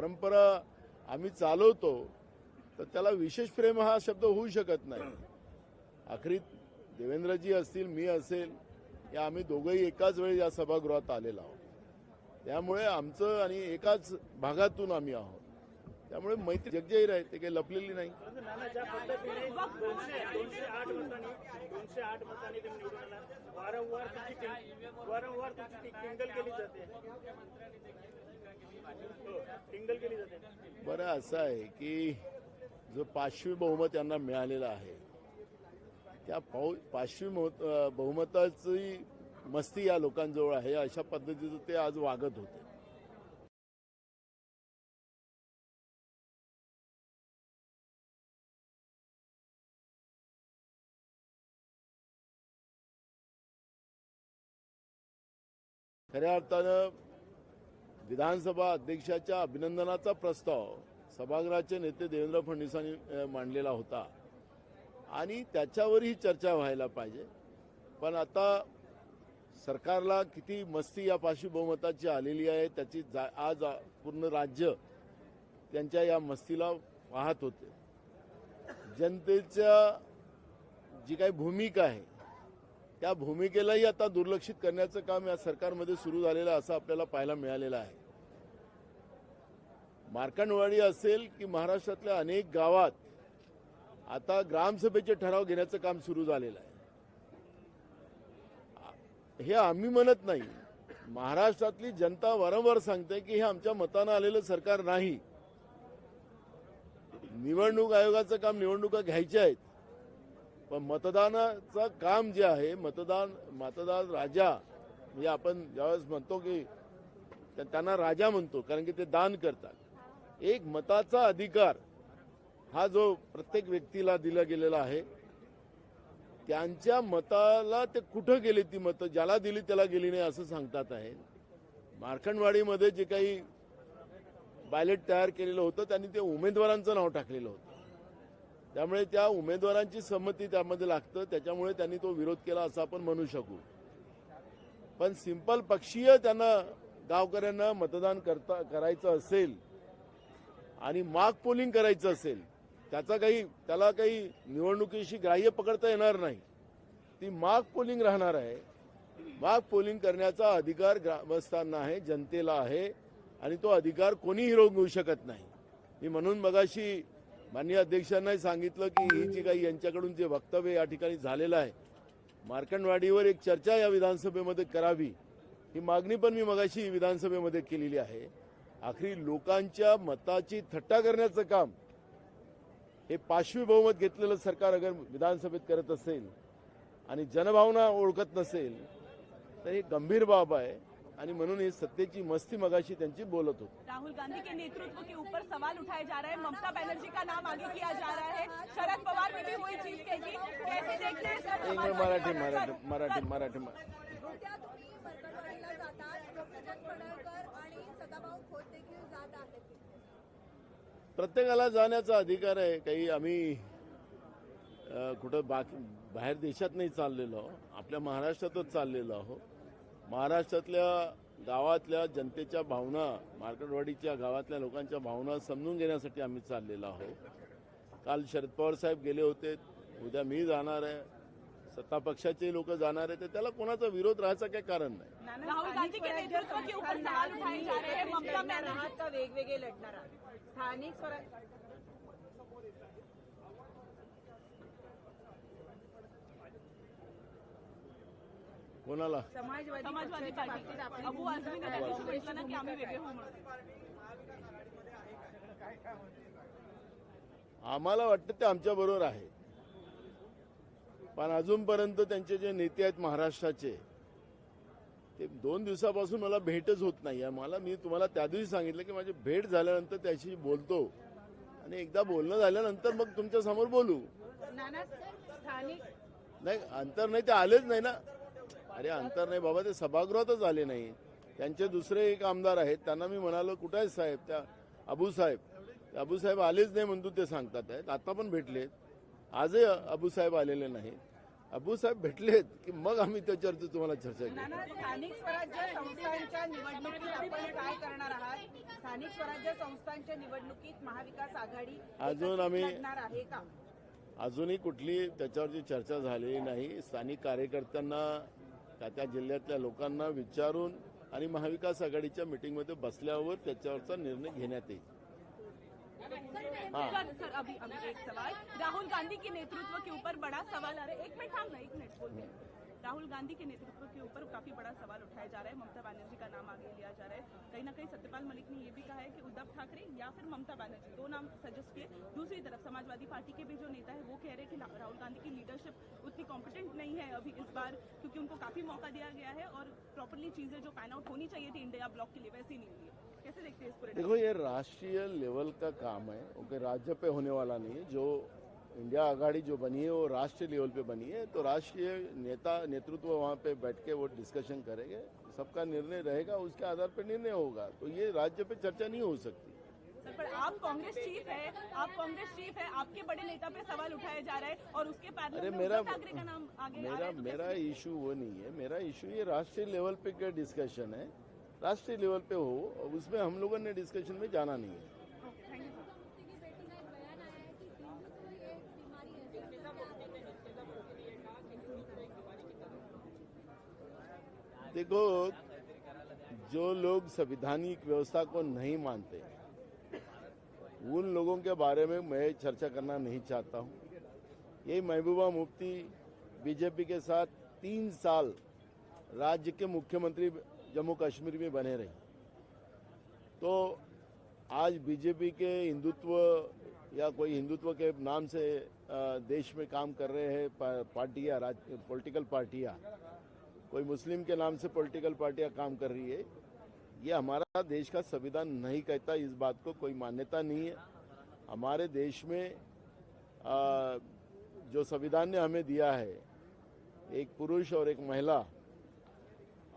परंपरा आम्ही चालवतो तर त्याला विशेष प्रेम हा शब्द होऊ शकत नाही. अखेरीत देवेंद्रजी असतील मी असेल या आम्ही दोघंही एकाच वेळी या सभागृहात आलेलो आहोत. त्यामुळे आमचं आणि एकाच भागातून आम्ही आहोत. त्यामुळे मैत्री जगजाहीर आहे ते काही लपलेली नाही. वारंवार वारंवार केली जाते. बरं असं आहे की जो पाचवी बहुमत यांना मिळालेला आहे त्या पाऊ पाचवी बहुमताची मस्ती या लोकांजवळ आहे अशा पद्धतीचं ते आज वागत होते. खऱ्या अर्थानं विधानसभा अध्यक्षाच्या अभिनंदनाचा प्रस्ताव सभागृहाचे नेते देवेंद्र फडणवीसांनी मांडलेला होता. आणि त्याच्यावरही चर्चा व्हायला पाहिजे. पण आता सरकारला किती मस्ती या पाशी बहुमताची आलेली आहे त्याची जा आज पूर्ण राज्य त्यांच्या या मस्तीला पाहत होते. जनतेच्या जी काही भूमिका आहे त्या भूमिकेलाही आता दुर्लक्षित करण्याचं काम या सरकारमध्ये सुरू झालेलं आहे असं आपल्याला पाहायला मिळालेलं आहे. मार्कंडवाडी असेल की महाराष्ट्रातल्या अनेक गावात आता ग्रामसभेचे ठराव घेण्याचं काम सुरू झालेलं आहे. हे आम्ही म्हणत नाही. महाराष्ट्रातली जनता वारंवार सांगते की हे आमच्या मतानं आलेलं सरकार नाही. निवडणूक आयोगाचं काम निवडणुका घ्यायच्या आहेत. पण मतदानाचं काम जे आहे मतदान मतदान राजा म्हणजे आपण ज्यावेळेस म्हणतो की त्यांना राजा म्हणतो कारण की ते दान करतात. एक मताचा अधिकार हा जो प्रत्येक व्यक्तीला दिला गेलेला आहे त्यांच्या मताला ते कुठं गेले ती मतं? ज्याला दिली त्याला गेली नाही असं सांगतात आहे. मार्खंडवाडीमध्ये जे काही बॅलेट तयार केलेलं होतं त्यांनी ते उमेदवारांचं नाव टाकलेलं होतं. त्यामुळे त्या उमेदवारांची संमती त्यामध्ये लागतं त्याच्यामुळे त्यांनी तो विरोध केला असं आपण म्हणू शकू. पण सिंपल पक्षीय त्यांना गावकऱ्यांना मतदान करता करायचं असेल आणि माग पोलिंग करायचं असेल त्याचा काही त्याला काही निवडणुकीशी ग्राह्य पकडता येणार नाही. ती माग पोलिंग राहणार आहे. माग पोलिंग करण्याचा अधिकार ग्रामस्थांना आहे जनतेला आहे आणि तो अधिकार कोणीही हिरवून शकत नाही. मी म्हणून मगाशी माननीय अध्यक्षांनाही सांगितलं की ही जी काही यांच्याकडून जे वक्तव्य या ठिकाणी झालेलं आहे मार्कंडवाडीवर एक चर्चा या विधानसभेमध्ये करावी ही मागणी पण मी मगाशी विधानसभेमध्ये केलेली आहे. आखरी लोकांच्या मताची थट्टा करण्याचं काम हे पाचवी बहुमत घेतलेलं सरकार अगर विधानसभेत करत असेल आणि जनभावना ओळखत नसेल तर ही गंभीर बाब आहे. आणि म्हणून ही सत्तेची मस्ती मगाशी त्यांची बोलत होती. राहुल गांधी के नेतृत्व के ऊपर सवाल उठाए जा रहे हैं. ममता बनर्जी का नाम आगे किया जा रहा है. शरद पवार ने भी वही चीज कही कैसे देखते हैं सर एक मिनिट मराठी मराठी मराठी मराठी मराठी उद्या तुम्ही परकडवाडीला जातात डॉक्टर पडळकर आणि सदाभाऊ खोत देखील जात आहेत प्रत्येकाला जाण्याचा अधिकार आहे. काही आम्ही कुठं बाकी बाहेर देशात नाही चाललेलो. आपल्या महाराष्ट्रातच चाललेलो आहो महाराष्ट्रातल्या गावातल्या जनतेच्या भावना मार्केटवाडीच्या गावातल्या लोकांच्या भावना समजून घेण्यासाठी आम्ही चाललेलो आहोत. काल शरद पवार साहेब गेले होते. उद्या मी जाणार आहे. सत्ता पक्षाचे लोक जाणार आहे तर त्याला कोणाचा विरोध राहायचा काही कारण नाही. वेगवेगळे लढणार आहात. स्थानिक स्वराज कोणाला? समाजवादी समाजवादी पक्षाच्या बाबतीत पार्टी आपली अबू आझमी ने त्या दिवशी म्हटलं ना की आम्ही वेगळे होऊ म्हणून? आम्हाला वाटतं ते आमच्या बरोबर आहे. पण अजूनपर्यंत त्यांचे जे नेते आहेत महाराष्ट्राचे ते दोन दिवसापासून मला भेटच होत नाही. आहे मला मी तुम्हाला त्या दिवशी सांगितलं की माझी भेट झाल्यानंतर त्याशी बोलतो. आणि एकदा बोलणं झाल्यानंतर मग तुमच्यासमोर बोलू. नाना स्थानिक. नाही अंतर नाही ते आलेच नाही ना. अरे अंतर नाही बाबा ते सभागृहातच आले नाही. त्यांचे दुसरे एक आमदार आहेत त्यांना मी म्हणालो कुठे आहेत साहेब? त्या अबू साहेब. ते अबू साहेब आलेच नाही म्हणतो ते सांगतात आहेत. आता पण भेटलेत. आजही अबू साहेब आलेले नाही अबू साहेब भेटलेत की मग आम्ही त्याच्यावरती तुम्हाला चर्चा नाना स्थानिक स्वराज्य संस्थांच्या निवडणुकीत आपण काय करणार आहात? स्थानिक स्वराज्य संस्थांच्या निवडणुकीत महाविकास आघाडी अजून आम्ही- लढणार आहे का? अजूनही कुठली त्याच्यावरची चर्चा झालेली नाही. स्थानिक कार्यकर्त्यांना त्या त्या जिल्ह्यातल्या लोकांना विचारून आणि महाविकास आघाडीच्या मिटिंगमध्ये बसल्यावर त्याच्यावरचा निर्णय घेण्यात येईल. हाँ। सर सर अभी अभी एक सवाल। राहुल गांधी के नेतृत्व के ऊपर बड़ा सवाल आ रहा है। एक मिनट थाम ना एक मिनट बोलते हैं। राहुल गांधी के नेतृत्व के ऊपर काफ़ी बड़ा सवाल उठाया जा रहा है। ममता बनर्जी का नाम आगे लिया जा रहा है। कहीं ना कहीं सत्यपाल मलिक ने यह भी कहा है कि उद्धव ठाकरे या फिर ममता बनर्जी दो नाम सजेस्ट किए। दूसरी तरफ़ समाजवादी पार्टी के भी जो नेता है वो कह रहे हैं कि राहुल गांधी की लीडरशिप उतनी कॉम्पिटेंट नहीं है अभी इस बार क्योंकि उनको काफ़ी मौका दिया गया है और प्रॉपरली चीज़ें जो पैन आउट होनी चाहिए थी इंडिया ब्लॉक के लिए वैसी नहीं हुई है। कैसे देखते हैं इस पूरे देखो ये राष्ट्रीय लेवल का काम है ओके राज्य पे होने वाला नहीं है। जो इंडिया आघाड़ी जो बनी है वो राष्ट्रीय लेवल पे बनी है। तो राष्ट्रीय नेता नेतृत्व वहाँ पे बैठ के वो डिस्कशन करेंगे। सबका निर्णय रहेगा उसके आधार पर निर्णय होगा। तो ये राज्य पे चर्चा नहीं हो सकती। सर पर आप कांग्रेस चीफ है आप कांग्रेस चीफ है आपके बड़े नेता पे सवाल उठाया जा रहा है और उसके अरे मेरा का नाम आगे आ रहा मेरा है तो मेरा इशू वो नहीं है। मेरा इशू ये राष्ट्रीय लेवल पे क्या डिस्कशन है? राष्ट्रीय लेवल पे हो उसमें हम लोगों ने डिस्कशन में जाना नहीं है। देखो, जो लोग संविधानिक व्यवस्था को नहीं मानते, उन लोगों के बारे में मैं चर्चा करना नहीं चाहता हूँ। यही महबूबा मुफ्ती, बीजेपी के साथ तीन साल राज्य के मुख्यमंत्री जम्मू कश्मीर में बने रही। तो आज बीजेपी के हिंदुत्व या कोई हिंदुत्व के नाम से देश में काम कर रहे हैं पार्टियाँ पॉलिटिकल पार्टियाँ। कोई मुस्लिम के नाम से पॉलिटिकल पार्टियाँ काम कर रही है। ये हमारा देश का संविधान नहीं कहता इस बात को कोई मान्यता नहीं है। हमारे देश में आ, जो संविधान ने हमें दिया है एक पुरुष और एक महिला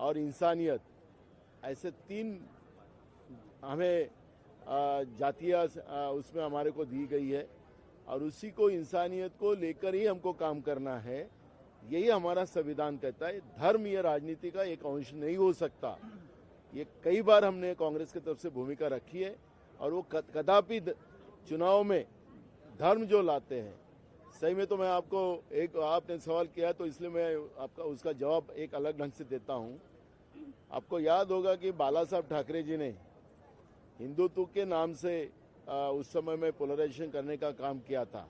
और इंसानियत, ऐसे तीन हमें जातियाँ उसमें हमारे को दी गई है और उसी को इंसानियत को लेकर ही हमको काम करना है। यही हमारा संविधान कहता है। धर्म या राजनीति का एक अंश नहीं हो सकता। ये कई बार हमने कांग्रेस की तरफ़ से भूमिका रखी है और वो कदापि चुनाव में धर्म जो लाते हैं सही में तो मैं आपको एक आपने सवाल किया तो इसलिए मैं आपका उसका जवाब एक अलग ढंग से देता हूँ। आपको याद होगा कि बाला साहब ठाकरे जी ने हिंदुत्व के नाम से आ, उस समय में पोलराइजेशन करने का काम किया था।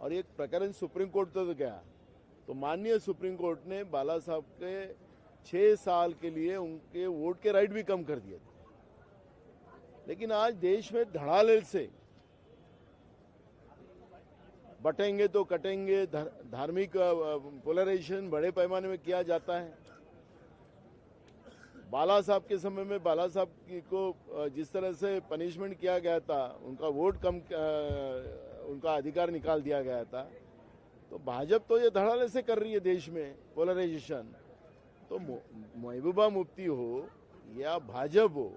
और एक प्रकरण सुप्रीम कोर्ट तक गया। तो माननीय सुप्रीम कोर्ट ने बाला साहब के छह साल के लिए उनके वोट के राइट भी कम कर दिए थे। लेकिन आज देश में धड़ाले से बटेंगे तो कटेंगे धार्मिक पोलराइजेशन बड़े पैमाने में किया जाता है। बाला साहब के समय में, बाला साहब की जिस तरह से पनिशमेंट किया गया था, उनका वोट कम उनका अधिकार निकाल दिया गया था। तो भाजपा तो ये धड़ाले से कर रही है देश में पोलराइजेशन तो महबूबा मुफ्ती हो या भाजप हो,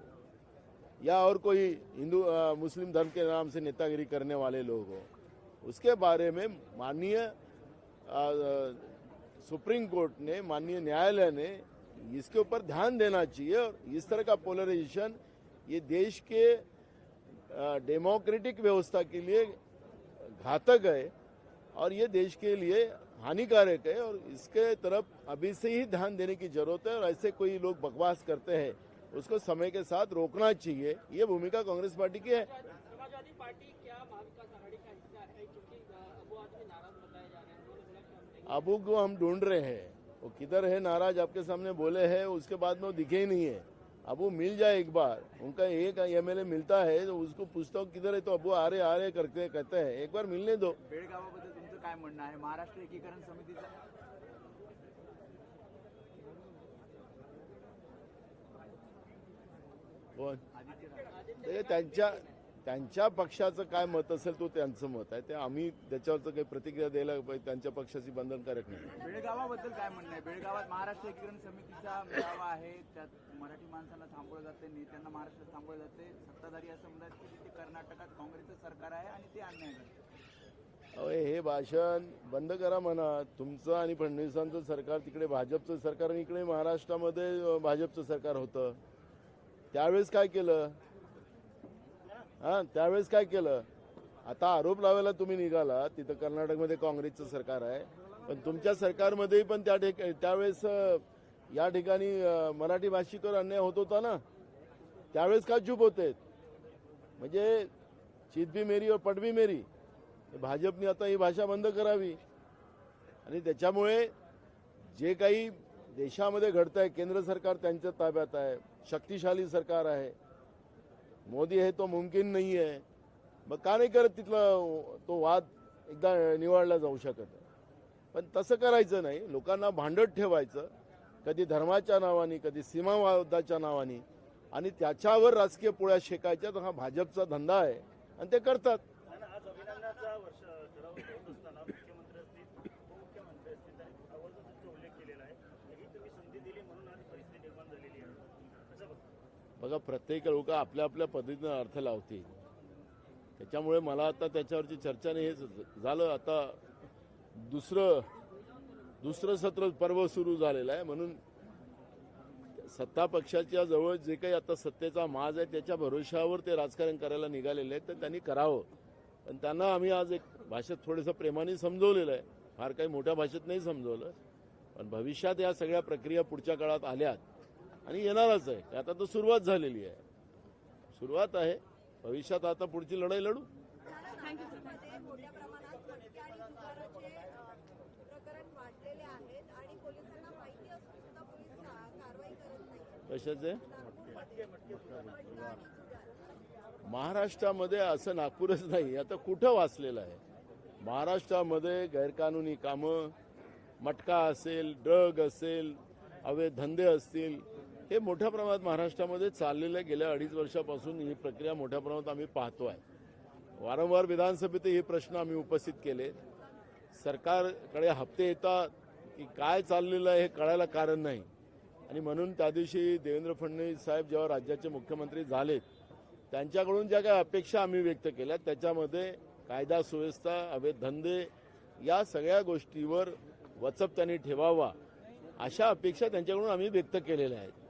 या और कोई हिंदू मुस्लिम धर्म के नाम से नेतागिरी करने वाले लोग हो उसके बारे में माननीय सुप्रीम कोर्ट ने, माननीय न्यायालय ने इसके ऊपर ध्यान देना चाहिए और इस तरह का पोलराइजेशन ये देश के डेमोक्रेटिक व्यवस्था के लिए घातक है और ये देश के लिए हानिकारक है और इसके तरफ़ अभी से ही ध्यान देने की ज़रूरत है और ऐसे कोई लोग बकवास करते हैं, उसको समय के साथ रोकना चाहिए। ये भूमिका कांग्रेस पार्टी की है क्योंकि अबू आदमी नाराज़ बताए जा रहे हैं उन्होंने बोला कि हम नहीं अबू को हम ढूंढ रहे हैं। वो किधर है? नाराज़ आपके सामने बोले हैं उसके बाद में वो दिखे ही नहीं है। अबू मिल जाए एक बार। उनका एक एमएलए मिलता है तो उसको पूछता हूँ किधर है? तो अबू आ रहे आ रहे करके कहते हैं एक बार मिलने दो। बेळगावाबद्दल तुमचं काय म्हणणं आहे महाराष्ट्र एकीकरण समितीचा कोण ते त्यांच्या त्यांच्या पक्षाचं काय मत असेल तो त्यांचं मत आहे. ते आम्ही त्याच्यावरचं काही प्रतिक्रिया द्यायला पाहिजे त्यांच्या पक्षाची बंधनकारक नाही. बेळगावाबद्दल काय म्हणणं आहे? बेळगावात महाराष्ट्र एकीकरण समितीचा मेळावा आहे. त्यात मराठी माणसांना थांबवलं जाते नेत्यांना महाराष्ट्रात थांबवलं जाते सत्ताधारी असं म्हणतात की तिथे कर्नाटकात काँग्रेसचं सरकार आहे आणि ते अन्याय करते अहो हे भाषण बंद करा म्हणा. तुमचं आणि फडणवीसांचं सरकार तिकडे भाजपचं सरकार आणि इकडे महाराष्ट्रामध्ये भाजपचं सरकार होतं. त्यावेळेस काय केलं? हां त्यावेळेस काय केलं? आता आरोप लावायला तुम्ही निघाला तिथं कर्नाटकमध्ये काँग्रेसचं सरकार आहे. पण तुमच्या सरकारमध्येही पण त्या ठिक त्यावेळेस या ठिकाणी मराठी भाषिकावर अन्याय होत होता ना? त्यावेळेस का चूप होते? म्हणजे चित भी मेरी और पट भी मेरी. भाजपने आता ही भाषा बंद करावी. आणि त्याच्यामुळे जे काही देशामध्ये घडत आहे केंद्र सरकार त्यांच्या ताब्यात आहे शक्तिशाली सरकार आहे. मोदी हे तो मुमकिन नाही आहे. मग का नाही करत तिथला तो वाद एकदा निवडला जाऊ शकत पण तसं करायचं नाही. लोकांना भांडत ठेवायचं. कधी धर्माच्या नावाने कधी सीमावादाच्या नावाने. आणि त्याच्यावर राजकीय पोळ्या शेकायच्या तर हा भाजपचा धंदा आहे. आणि ते करतात आणि आज अभिनंदनाचा वर्ष ठराव होत असताना मुख्यमंत्री असतील उपमुख्यमंत्री असतील त्यांनी आवर्जून त्यांचा उल्लेख केलेला आहे ही तुम्ही संधी दिली म्हणून आज परिस्थिती निर्माण झालेली आहे कसं बघता बघा प्रत्येक लोक आपल्या आपल्या पद्धतीनं अर्थ लावतील. त्याच्यामुळे मला आता त्याच्यावरची चर्चा नाही. हेच झालं आता दुसरं दुसरं सत्र पर्व सुरू झालेलं आहे. म्हणून सत्ता पक्षाच्या जवळ जे काही आता सत्तेचा माज आहे त्याच्या भरोश्यावर ते राजकारण करायला निघालेले आहेत. तर त्यांनी करावं. पण त्यांना आम्ही आज एक भाषेत थोडंसं प्रेमाने समजवलेलं आहे. फार काही मोठ्या भाषेत नाही समजवलं. पण भविष्यात या सगळ्या प्रक्रिया पुढच्या काळात आल्यात आणि येणारच आहे. आता तर सुरुवात झालेली आहे. सुरुवात आहे. भविष्यात आता पुढची लढाई लढू. मध्ये मोठ्या प्रमाणात फटके आणि जुगाराचे अ, प्रकरण वाढलेले आहेत आणि पोलिसांना माहिती असून सुद्धा पोलीस का- कारवाई करत नाही कशाचे? महाराष्ट्रामध्ये असं नागपूरच नाही. आता कुठं वाचलेलं आहे? महाराष्ट्रामध्ये गैरकानूनी कामं मटका असेल ड्रग असेल अवैध धंदे असतील हे मोठ्या प्रमाणात महाराष्ट्रामध्ये चाललेलं गेल्या अडीच वर्षापासून ही प्रक्रिया मोठ्या प्रमाणात आम्ही पाहतो आहे. वारंवार विधानसभेत हे प्रश्न आम्ही उपस्थित केले. सरकारकडे हप्ते येतात की काय चाललेलं आहे हे कळायला कारण नाही. आणि म्हणून त्या दिवशी देवेंद्र फडणवीस साहेब जेव्हा राज्याचे मुख्यमंत्री झालेत त्यांच्याकडून ज्या काही अपेक्षा आम्ही व्यक्त केल्या त्याच्यामध्ये कायदा सुव्यवस्था अवैध धंदे या सगळ्या गोष्टीवर वचप त्यांनी ठेवावा अशा अपेक्षा त्यांच्याकडून आम्ही व्यक्त केलेल्या आहेत.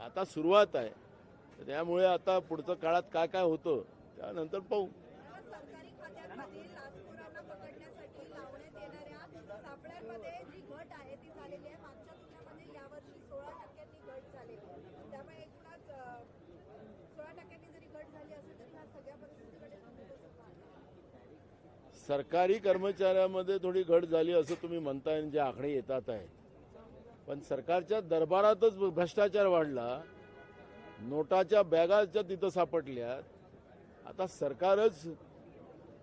आता सुरुवात आहे. त्यामुळे आता पुढचं काळात काय काय होतं त्यानंतर पाहू. सरकारी कर्मचाऱ्यामध्ये थोडी घट झाली असं तुम्ही म्हणताय आणि जे आकडे येतात आहे पण सरकारच्या दरबारातच भ्रष्टाचार वाढला नोटाच्या बॅगाच्या तिथं सापडल्यात. आता सरकारच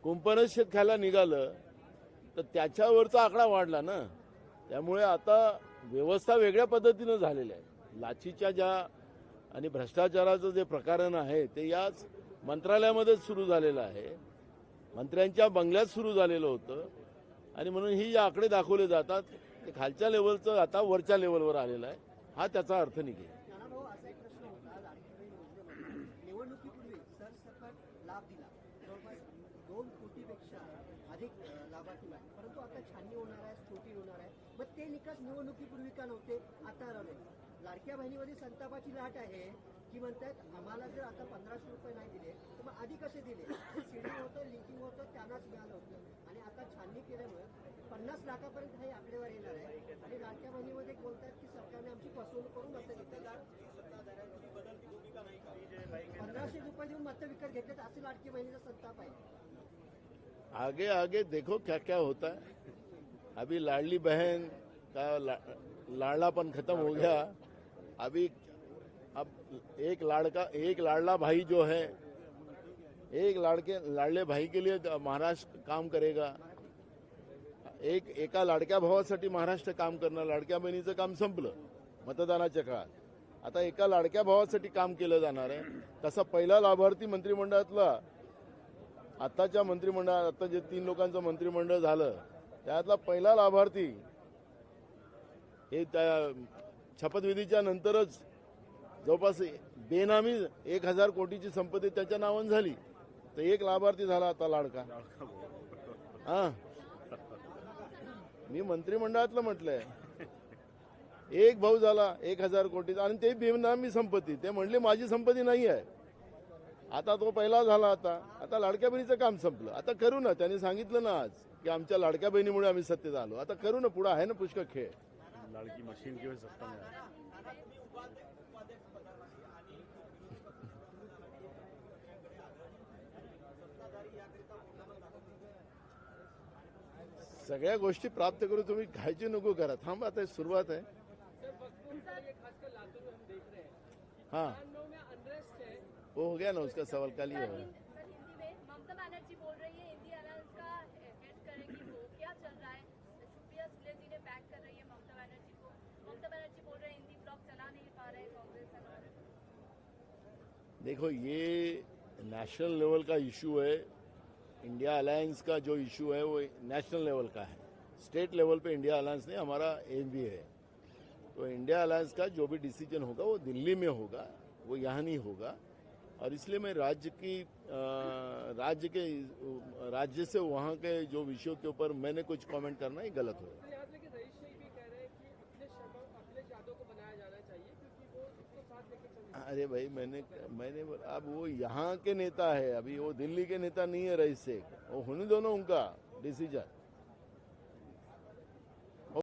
कुंपणच शेत खायला निघालं तर त्याच्यावरचा आकडा वाढला ना. त्यामुळे आता व्यवस्था वेगळ्या पद्धतीनं झालेल्या आहे लाचीच्या ज्या आणि भ्रष्टाचाराचं जे प्रकरण आहे ते याच मंत्रालयामध्येच सुरू झालेलं आहे. मंत्र्यांच्या बंगल्यात सुरू झालेलं होतं. आणि म्हणून ही जे आकडे दाखवले जातात ते खालच्या लेवलचं आता वरच्या लेवलवर आलेलं आहे. हा त्याचा अर्थ निघेल. नानाभाऊ असा एक प्रश्न होता लाडकी बहीण योजनेमध्ये निवडणुकीपूर्वी सरसकट लाभ दिला. जवळपास दोन कोटीपेक्षा अधिक अ, लाभार्थी मिळाले परंतु आता छाननी होणार आहे स्फोटी होणार आहे. मग ते निकास निवडणुकीपूर्वी का नव्हते आता रवले लाडक्या बहिणीमध्ये संतापाची लाट आहे की म्हणतात आम्हाला जर आता पंधराशे रुपये नाही दिले तर मग आधी कसे दिले? सीडिंग होतं लिंकिंग होतं त्यांनाच मिळालं होतं लाखापर्यंत हे येणार आहे. आणि बोलतात की सरकारने आमची फसवणूक करून रुपये देऊन विकत असे संताप आहे. आगे आगे देखो क्या क्या होता है। अभी लाडली बहन का लाडलापन खत्म हो गया। अभी अब एक लाड़का, एक लाडला भाई जो है, एक लाड़के, लाडले भाई के लिए महाराष्ट्र काम करेगा। एक एका लाडक्या भावासाठी महाराष्ट्र काम करणार लाडक्या बहिणीचं काम संपलं मतदानाच्या काळात. आता एका लाडक्या भावासाठी काम केलं जाणार आहे. तसा पहिला लाभार्थी मंत्रिमंडळातला आताच्या मंत्रिमंडळात आता जे तीन लोकांचं मंत्रिमंडळ झालं त्यातला पहिला लाभार्थी हे त्या शपथविधीच्या नंतरच जवळपास बेनामी एक हजार कोटीची संपत्ती त्याच्या नावानं झाली. तर एक लाभार्थी झाला आता लाडका. हा. मी मंत्रिमंडळातलं म्हटलंय. एक भाऊ झाला एक हजार कोटीचा आणि ते बेनामी संपत्ती. ते म्हणले माझी संपत्ती नाही आहे आता तो पहिला झाला आता. आता लाडक्या बहिणीचं काम संपलं. आता करू ना. त्यांनी सांगितलं ना आज की आमच्या लाडक्या बहिणीमुळे आम्ही सत्तेत आलो. आता करू ना पुढे आहे ना पुष्कळ खेळ. लाडकी मशीन की सगळ्या गोष्टी प्राप्त करू तुम्ही घायची नको करा. थांब आता हे सुरुवात आहे. हाँ. वो हो गया ना उसका सवाल कल ही. हुआ है सर हिंदी में ममता बनर्जी बोल रही है इंडी अलायंस का हेड करेंगी वो। क्या चल रहा है? सुप्रिया सुले जी ने बैक कर रही है ममता बनर्जी को। ममता बनर्जी बोल रहे हैं हिंदी ब्लॉक चला नहीं पा रहे कांग्रेस देखो ये नेशनल लेवल का इशू है। इंडिया अलायंस का जो इशू है, वो नेशनल लेवल का है। स्टेट लेवल पे इंडिया अलायंस नहीं, हमारा एम भी है। तो इंडिया अलायंस का जो भी डिसीज़न होगा, वो दिल्ली में होगा, वो यहाँ नहीं होगा। और इसलिए मैं राज्य की राज्य के, राज्य से वहाँ के जो विषयों के ऊपर मैंने कुछ कमेंट करना, ये गलत होगा। अरे भाई मैंने मैंने बोला, अब वो यहाँ के नेता है अभी वो दिल्ली के नेता नहीं है रईस। शेख वो होने दोनों उनका डिसीजन